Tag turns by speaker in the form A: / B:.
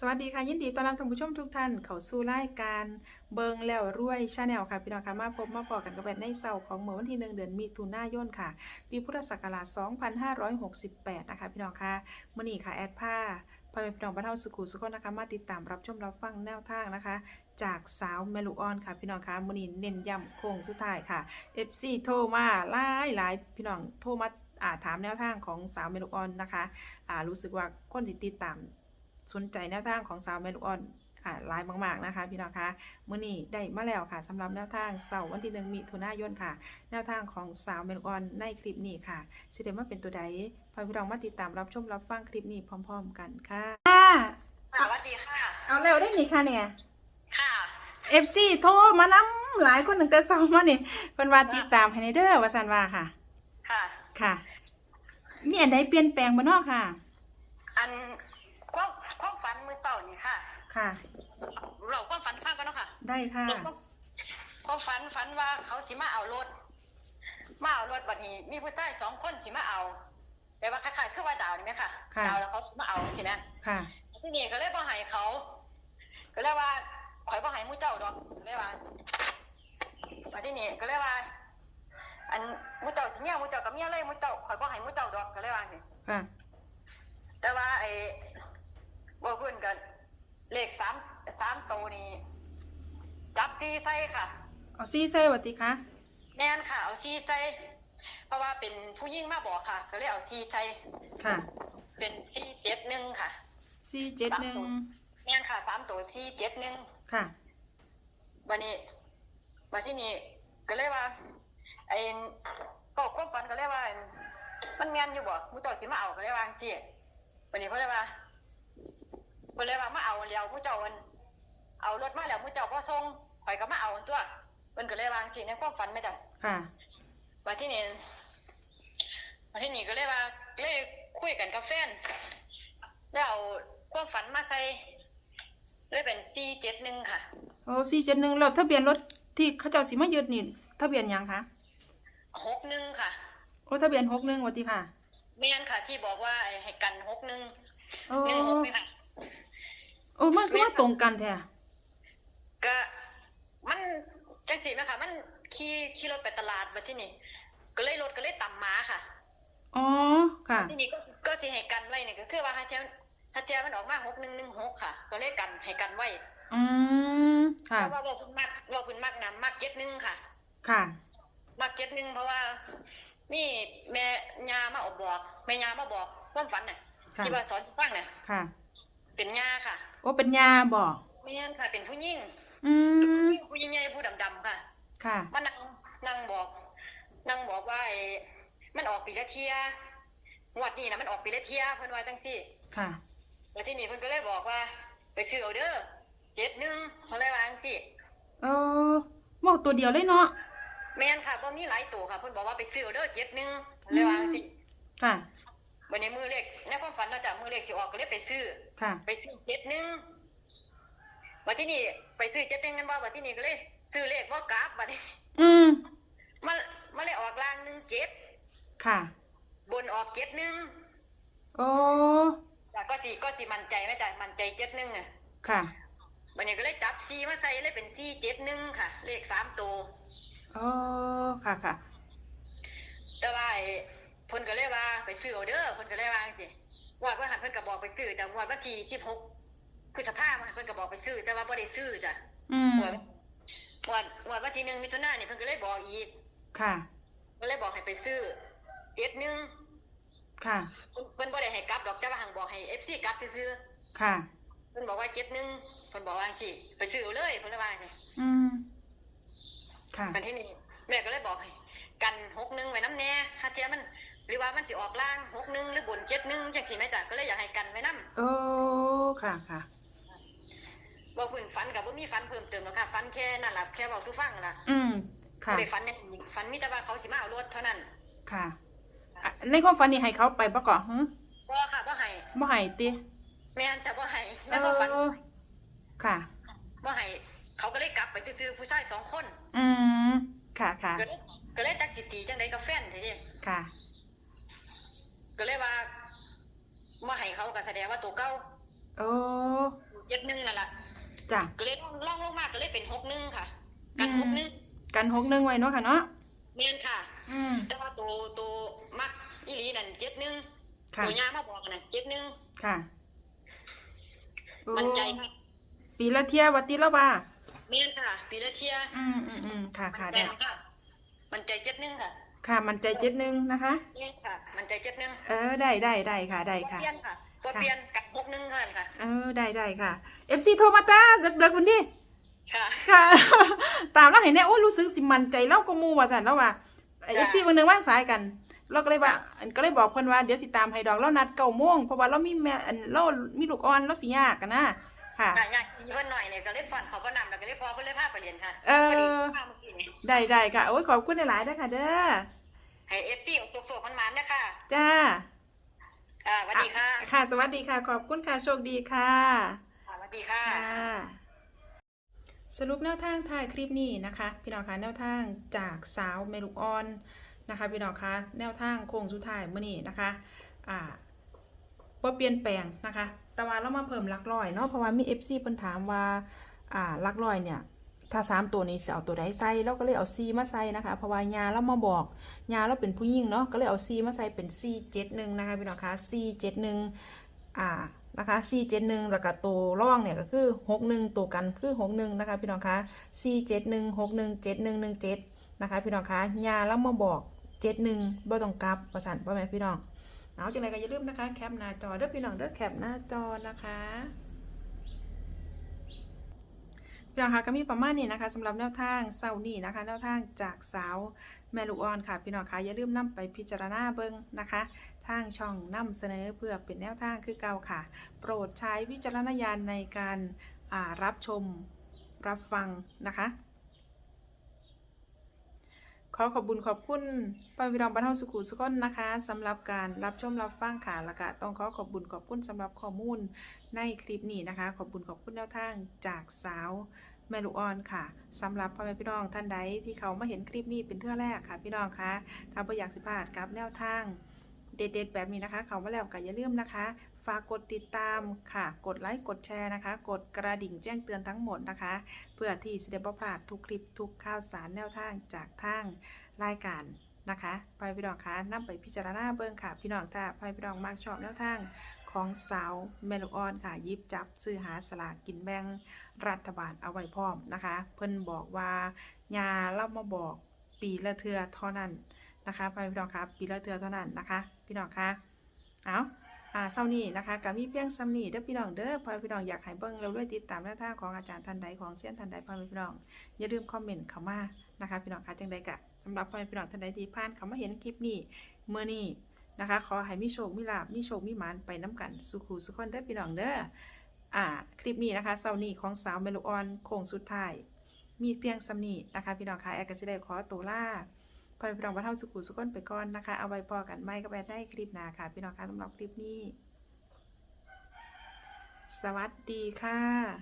A: สวัสดีค่ะ ยินดีต้อนรับท่านผู้ชมทุกท่านเข้าสู่รายการเบิงแล้วรวยชาแนลค่ะ พี่น้องค่ะมาพบมาพอกันกับแบบในเสาร์ของเมื่อวันที่หนึ่งเดือนมิถุนายนค่ะ ปีพุทธศักราช 2568 นะคะ พี่น้องค่ะมื่อนี้ค่ะ แอดผ้าพ่อแม่พี่น้องบ้านเฮาสุขุสุขนะคะ มาติดตามรับชมรับฟังแนวทางนะคะ จากสาวเมลูออนค่ะ พี่น้องค่ะมื่อนี้เน้นย้ำโค้งสุดท้ายค่ะ FC โทรมาหลายหลายพี่น้องโทรมาอาถามแนวทางของสาวเมลูออนนะคะอ่ารู้สึกว่าคนติดตาม สนใจแนวทางของสาวเมลูออนอ่าหลายมาก ๆ นะคะ พี่น้องคะมื้อนี้ได้มาแล้วค่ะสำหรับแนวทางเสาร์วันที่หนึ่งมิถุนายนค่ะ แนวทางของสาวเมลูออนในคลิปนี้ค่ะสิได้มาเป็นตัวใดพอพี่น้องมาติดตามรับชมรับฟังคลิปนี้พร้อม ๆ กันค่ะ
B: สวัสดีค่ะ
A: เอาแล้วได้นี่ค่ะเนี่ย
B: ค่ะ
A: FC โทรมานำหลายคนตั้งแต่เช้ามานี่เพิ่นว่าติดตามให้ในเด้อว่าซั่นว่าค่ะ
B: ค่ะ
A: ค่ะมีอันใดเปลี่ยนแปลงบ่เนาะค่ะ
B: อันความความ ฝันมือเสาร์นี่ค่ะ
A: ค่ะ
B: เราความฝันฟังกันเนาะค่ะ
A: ได้ค่ะ
B: ความความฝันฝันว่าเขาสิมาเอารถ มาเอารถบัดนี้ มีผู้ชายสองคนสิมาเอาแปลว่าคล้ายๆคือว่าดาวนี่ไหมค่ะ
A: ค่ะ
B: ดาวแล้วเขาสิมาเอาสินะ
A: ค่ะ
B: ที่นี่ก็เลยบ่ให้เขา ก็เลยว่าข่อยบ่ให้หมู่เจ้าดอกก็เลยว่ามาที่นี่ก็เลยว่า อันหมู่เจ้าสิเมียหมู่เจ้ากับเมียเลยหมู่เจ้าข่อยบ่ให้หมู่เจ้าดอกก็เลยว่าสิ
A: ค่ะ
B: แต่ว่าไอ้ บ่เพิ่นกัน เลขสามสามโตวนี่จับซีใส่ค่ะ
A: เอาซี่ใส่วัติคะ
B: แม่นค่ะ เอาซีใส่เพราะว่าเป็นผู้หญิงมาบอกค่ะ ก็เลยเอาซีใส่
A: ค่ะ
B: เป็นซีเจ็ดหนึ่งค่ะ
A: ซี่เจ็ดหนึ่ง
B: แม่นค่ะสามตัวซีเจ็ดหนึ่ง
A: ค่ะ
B: วันนี้วันที่นี่ก็เลยว่าไอ้ก็ความฝันก็เลยว่า มันแม่นอยู่บ่มูเจ้าสิมาเอาก็เลยว่าสิวันนี้เขาเลยว่า เพิ่นเลยว่ามาเอาแล้วมูเจ้าอันเอารถมาแล้วมูเจ้าก็ส่งข่อยก็มาเอาอันตัวเพิ่นก็เลยว่าสิในความฝันไม่ได้
A: ค่ะ
B: วันที่นี่วันที่นี่ก็เลยว่าเลยคุยกันกับแฟนแล้วเอาความฝันมาใส่เลยเป็นสี่เจ็ดหนึ่งค่ะ
A: โอ้สี่เจ็ดหนึ่งแล้วทะเบียนรถที่เขาเจ้าสิมายึดนี่ทะเบียนหยังคะ
B: หกหนึ่งค่ะ
A: โอ้ทะเบียนหกหนึ่งวัติค่ะ
B: เมียนค่ะ ที่บอกว่าให้กันหกหนึ่ง
A: โอ้
B: หนึ่งหกนี่ค่ะ
A: โอ้มันคือว่าตรงกันแท้
B: ก็มันจังสีไหมคะมันขี่ขี่รถไปตลาดมาที่นี่ ก็เลยรถก็เลยต่ำหมาค่ะ
A: อ๋อค่ะ
B: ที่นี่ก็ก็สิให้กันไว้นี่ก็คือว่าถ้าเทียถ้าเทียมันออกมาหกหนึ่งหนึ่งหกค่ะ ก็เลยกันให้กันไว้
A: อืมค่ะ
B: เพราะว่าเราคุณมักเราคุณมักนะมักเจ็ดหนึ่งค่ะ
A: ค่ะ
B: มักเจ็ดหนึ่งเพราะว่ามีแม่ยามาออกบอกแม่ยามาบอกความฝันน่ะ
A: ค่ะ
B: ที่ว่าสอนฟังน่ะ
A: ค่ะ
B: เป็นยาค่ะ
A: โอ้เป็นยาบอก
B: เมียนค่ะ เป็นผู้หญิง
A: อืม
B: ผู้หญิงใหญ่ผู้ดำๆค่ะ
A: ค่ะ
B: มานั่งนั่งบอก นั่งบอกว่าไอ้มันออกปีละเทียงวดนี้นะมันออกปีละเทียเพิ่นว่าจังซี่
A: ค่ะ
B: แล้วที่นี่เพิ่นก็เลยบอกว่า ไปซื้อเอาเด้อเจ็ดหนึ่งเขาเลยว่าจังซี่
A: เออบอกตัวเดียวเลยเนาะ
B: แม่นค่ะบ่มีหลายตัวค่ะ เพิ่นบอกว่าไปซื้อเอาเด้อเจ็ดหนึ่งเขาเลยว่าจังซี่
A: ค่ะ
B: อเลขสิออกก็เลยไปซื้อ
A: ค่ะ
B: ไปซื้อเจ็ดหนึ่งวันที่นี่ไปซื้อเจ็ดหนึ่งกันว่าวันที่นี่ก็เลย ซื้อเลขว่ากราฟบัดนี้
A: อืม
B: มันมันเลยออกล่างหนึ่งเจ็ด
A: ค่ะ
B: บนออกเจ็ดหนึ่ง
A: โอ้
B: แต่ก็สิก็สิมั่นใจไหมจ๊ะมั่นใจเจ็ดหนึ่งอะ
A: ค่ะ
B: วันนี้ก็เลยจับซีมาใส่เลยเป็นซีเจ็ดหนึ่งค่ะ เลขสามตัว
A: โอ้ค่ะค่ะ
B: แต่ว่าไอ้เพิ่นก็เลยว่าไปซื้อเอาเด้อเพิ่นก็เลยว่าจั งซี่ว่าเพิ่นหันเพิ่นก็บอกไปซื้อแต่งวดวันที่สิบหกพฤษภาคมเพิ่นก็บอกไปซื้อแต่ว่าบ่ได้ซื้อจ้ะ
A: อืม
B: งวดงวดงวดวันที่หนึ่งมิถุนายนนี่เพิ่นก็เลยบอกอีก
A: ค่ะ
B: ก็เลยบอกให้ไปซื้อเจ็ดหนึ่ง
A: ค่ะ
B: เพิ่นบ่ได้ให้กลับดอกแต่ว่าหังบอกให้ FC กลับซื้อ
A: ค่ะ
B: ๆเพิ่นบอกว่าเจ็ดหนึ่งเพิ่นบอกว่าจังซี่ไปซื้อเอาเลยเพิ่นเลยว่าจังซี่
A: อืม ค่ะ
B: กันที่นี่แม่ก็เลยบอกให้กันหกหนึ่งไว้น้ำแน่ถ้าเทียมัน หรือว่ามันสิออกล่างหกหนึ่งหรือบนเจ็ดหนึ่งจังสิแม่จ้ะก็เลยอยากให้กันไว้น้
A: โอ้ค่ะค่ะำ
B: ว่าพื้นฝันกับว่ามีฝันเพิ่มเติมหรอกค่ะฝันแค่นั่นแหละแค่บอกสู้ฟังนั่นล่ะ
A: อืมค่ะ
B: ไม่ได้ฝันอย่างอื่นฝันมีแต่ว่าเขาสิมาเอารถเท่านั้น
A: ค่ะอะในความฝันนี่ให้เขาไปประกอบฮึ
B: บ่ค่ะบ่ให้
A: บ่ให้ติ
B: แม่นแต่บ่ให้
A: เอ
B: แล้วก็ฝัน
A: อค่ะ
B: บ่ให้เขาก็เลยกลับไปซื้อๆผู้ชายสองคน
A: อืมค่ะค่ะ
B: ก็เลยก็เลยตักสิตีจังไดกับแฟนทีนี้
A: ค่ะ
B: ก็เลยว่าบ่ให้เขาก็แสดงว่าตัวเก่า
A: เโอ้
B: เจ็ดหนึ่งนั่นแหละ
A: จ้ะ
B: ก็เลยล่องลงมาก็เลยเป็นหกหนึ่งค่ะ กัน
A: อืม
B: หกหนึ่ง
A: กันหกหนึ่งไว้เนาะค่ะเนาะ
B: เมนค่ะ
A: อืม
B: แต่ว่าตัวตัวมักอีหลีนั่นเจ็ดหนึ่ง
A: ค่ะ
B: ตัวยามาบอกน่ะเจ็ดหนึ่ง
A: ค่ะโอ้
B: มันใจค่ะ
A: ปีละเที่ยวัดติละว่า
B: เมนค่ะ ปีละเทีย
A: อืมอืมอืมค่ะ
B: มัน
A: ค่ะ
B: ใจ
A: ได้
B: ค่ะมันใจเจ็ดหนึ่งค่ะ
A: ค่ะ มันใจเจ็ดหนึ่งนะคะ
B: เมนค่ะ มันใจเจ็ดหนึ่ง
A: เออได้ได้ได้ค่ะได้
B: ตัว
A: ค่ะ
B: เปลี่ยนค่ะตัวเปลี่ยนกับหกหนึ่งเท่านั้นค่ะ
A: เออได้ได้ค่ะ FC โทรมาจ้าเด็กๆวันนี้
B: ค่ะ
A: ค่ะ ตามแล้วเห็นเนี่ยโอ้รู้สึกสิมันใจเล่าก็มูว่าสันแล้วว่าเอ
B: จ้ะ
A: ฟซีวันหนึ่งว่างสายกันเราก็เลยว่าอันก็เลยบอกเพิ่นว่าเดี๋ยวสิตามให้ดอกเรานัดเก้าโมงเพราะว่าเรามีแม่อันเรามีลูกอ่อนเราสิยากกันนะค่ะ
B: ค่ะอยากมีเพิ่นหน่อยเนี่ยก็เลยฝันเขาก็นำแล้วก็เลยพอเพิ่นเลยพาไปเรียนค่ะ
A: เออ
B: พอดีพาเมื่อกี้นี่
A: ได้ได้ค่ะโอ้ยขอบคุณหลายๆด้วยค่ะเด้อ
B: ให้เอฟซีสุกๆมันมันๆนะคะ
A: จ้า
B: ค่ะสวัสดีค่ะ
A: ค่ะ สวัสดีค่ะ ขอบคุณค่ะ โชคดีค่ะ
B: ค่ะสวัสดีค่ะ
A: ค่ะ สรุปแนวทางถ่ายคลิปนี้นะคะ พี่น้องคะแนวทางจากสาวเมลูกออนนะคะ พี่น้องคะแนวทางโค้งสุดท้ายมื่อนี้นะคะอ่าว่าเปลี่ยนแปลงนะคะ แต่ว่าเรามาเพิ่มหลักร้อยเนาะเพราะว่ามีเอฟซีเพิ่นถามว่าอ่าหลักร้อยเนี่ย ถ้าสามตัวนี้จะเอาตัวใดใส่เราก็เลยเอาซีมาใส่นะคะ เพราะว่ายาเรามาบอกยาเราเป็นผู้หญิงเนาะก็เลยเอาซีมาใส่เป็นซีเจ็ดหนึ่งนะคะพี่น้องคะซีเจ็ดหนึ่งอ่านะคะซีเจ็ดหนึ่งแล้วก็ตัวร่องเนี่ยก็คือหกหนึ่งตัวกันคือหกหนึ่งนะคะพี่น้องคะซีเจ็ดหนึ่งหกหนึ่งเจ็ดหนึ่งหนึ่งเจ็ดนะคะ พี่น้องคะยาเรามาบอกเจ็ดหนึ่งบ่ต้องกลับประสานพ่อแม่พี่น้องเอาจังไรก็อย่าลืมนะคะแคปหน้าจอเด้อพี่น้องเด้อแคปหน้าจอนะคะ น้องคะก็มีประมาณนี้นะคะสำหรับแนวทางเซานี่นะคะ แนวทางจากสาวแมลูออนค่ะ พี่น้องคะอย่าลืมนำไปพิจารณาเบิ้งนะคะ ทางช่องนำเสนอเพื่อเป็นแนวทางคือเก่าค่ะ โปรดใช้วิจารณญาณในการรับชมรับฟังนะคะ ขอขอบคุญขอบคุณป้าวิรองบรรเทาสุขุสุขนนะคะสำหรับการรับชมรับฟังค่ะและก็ต้องขอขอบคุญขอบคุณสำหรับข้อมูลในคลิปนี้นะคะ ขอบคุญขอบคุณแนวทางจากสาวแมลูอ่อนค่ะสำหรับพ่อแม่พี่น้องท่านใดที่เขามาเห็นคลิปนี้เป็นเทื่อแรกค่ะ พี่น้องคะถ้าไม่อยากสิพลาดกับแนวทาง เด็ดๆ แบบนี้นะคะ เขามาแล้วก็อย่าลืมนะคะ ฝากกดติดตามค่ะ กดไลค์ กดแชร์นะคะ กดกระดิ่งแจ้งเตือนทั้งหมดนะคะ เพื่อที่จะได้บ่พลาดทุกคลิปทุกข่าวสารแนวทางจากทางรายการนะคะไปพี่น้องคะนำไปพิจารณาเบิ่งค่ะ พี่น้องถ้าไปพี่น้องมากชอบแนวทางของสาวเมลูออนค่ะยิบจับซื้อหาสลากกินแบ่งรัฐบาลเอาไว้พร้อมนะคะ เพิ่นบอกว่ายาเล่ามาบอกปีละเทือเท่านั้นนะคะไปพี่น้องครับปีละเทือเท่านั้นนะคะ พี่น้องคะเอาอ่าเศร้านี้นะคะกับมีเพียงซ้ำนี้เด้อพี่น้องเด้อพอพี่น้องอยากให้เบิ่งเราด้วยติดตามแนวทางของอาจารย์ท่านใดของเสี้ยนท่านใดพอพี่น้องอย่าลืมคอมเมนต์เข้ามานะคะพี่น้องคะจังใดกะสำหรับพ่อแม่พี่น้องท่านใดที่ผ่านเขามาเห็นคลิปนี้เมื่อนี้นะคะ ขอให้มีโชคมีลาบมีโชคมีหมานไปน้ำกันสุขูสุขคนเด้อพี่น้องเด้ออ่าคลิปนี้นะคะเศร้านี้ของสาวเมลูออนโค้งสุดท้ายมีเพียงซ้ำนี้นะคะพี่น้องคะแอร์กสิได้ขอตัวลา พอพี่น้องมาเท่าสุขุสุขนไปก่อนนะคะ เอาไว้พอกันไม่ก็ไปได้คลิปหน้าค่ะ พี่น้องคะสำหรับคลิปนี้ สวัสดีค่ะ